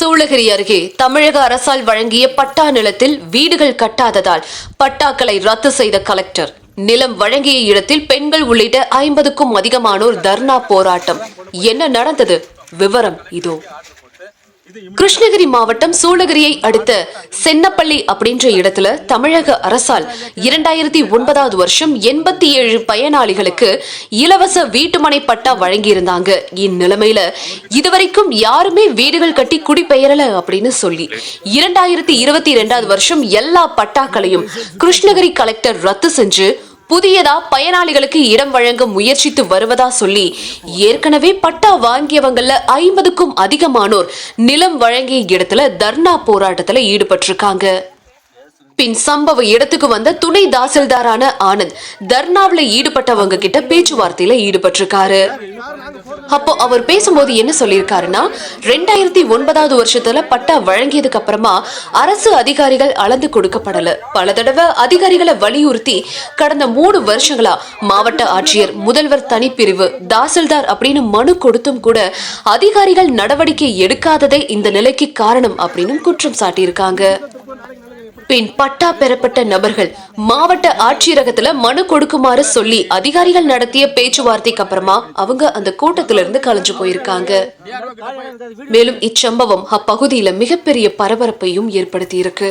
சூளகிரி அருகே தமிழக அரசால் வழங்கிய பட்டா நிலத்தில் வீடுகள் கட்டாததால் பட்டாக்களை ரத்து செய்த கலெக்டர். நிலம் வழங்கிய இடத்தில் பெண்கள் உள்ளிட்ட ஐம்பதுக்கும் அதிகமானோர் தர்ணா போராட்டம். என்ன நடந்தது? விவரம் இதோ. கிருஷ்ணகிரி மாவட்டம் சூளகிரியை அடுத்த சென்னப்பள்ளி அப்படின்ற இடத்துல தமிழக அரசால் இரண்டாயிரத்தி ஒன்பதாவது வருஷம் எண்பத்தி ஏழு பயனாளிகளுக்கு இலவச வீட்டுமனை பட்டா வழங்கியிருந்தாங்க. இந்நிலைமையில இதுவரைக்கும் யாருமே வீடுகள் கட்டி குடிபெயரல அப்படின்னு சொல்லி இரண்டாயிரத்தி இருபத்தி இரண்டாவது வருஷம் எல்லா பட்டாக்களையும் கிருஷ்ணகிரி கலெக்டர் ரத்து செஞ்சு புதியதா பயனாளிகளுக்கு இடம் வழங்க முயற்சித்து வருவதா சொல்லி ஏற்கனவே பட்டா வாங்கியவங்கள ஐம்பதுக்கும் அதிகமானோர் நிலம் வழங்கிய இடத்துல தர்ணா போராட்டத்துல ஈடுபட்டிருக்காங்க. பின் சம்பவ இடத்துக்கு வந்த துணை தாசில்தாரான ஆனந்த் தர்ணாவில் ஈடுபட்டவங்க கிட்ட பேச்சுவார்த்தையில ஈடுபட்டிருக்காரு. அப்போ அவர் பேசும்போது என்ன சொல்லியிருக்காருன்னா ரெண்டாயிரத்தி ஒன்பதாவது வருஷத்துல பட்டா வழங்கியதுக்கு அப்புறமா அரசு அதிகாரிகள் அளந்து கொடுக்கப்படல. பல தடவை அதிகாரிகளை வலியுறுத்தி கடந்த மூணு வருஷங்களா மாவட்ட ஆட்சியர் முதல்வர் தனிப்பிரிவு தாசில்தார் அப்படின்னு மனு கொடுத்தும் கூட அதிகாரிகள் நடவடிக்கை எடுக்காததே இந்த நிலைக்கு காரணம் அப்படின்னு குற்றம் சாட்டியிருக்காங்க. பின் பட்டா பெறப்பட்ட நபர்கள் மாவட்ட ஆட்சியரகத்துல மனு கொடுக்குமாறு சொல்லி அதிகாரிகள் நடத்திய பேச்சுவார்த்தைக்கு அப்புறமா அவங்க அந்த கூட்டத்திலிருந்து கலைஞ்சு போயிருக்காங்க. மேலும் இச்சம்பவம் அப்பகுதியில மிகப்பெரிய பரபரப்பையும் ஏற்படுத்தி இருக்கு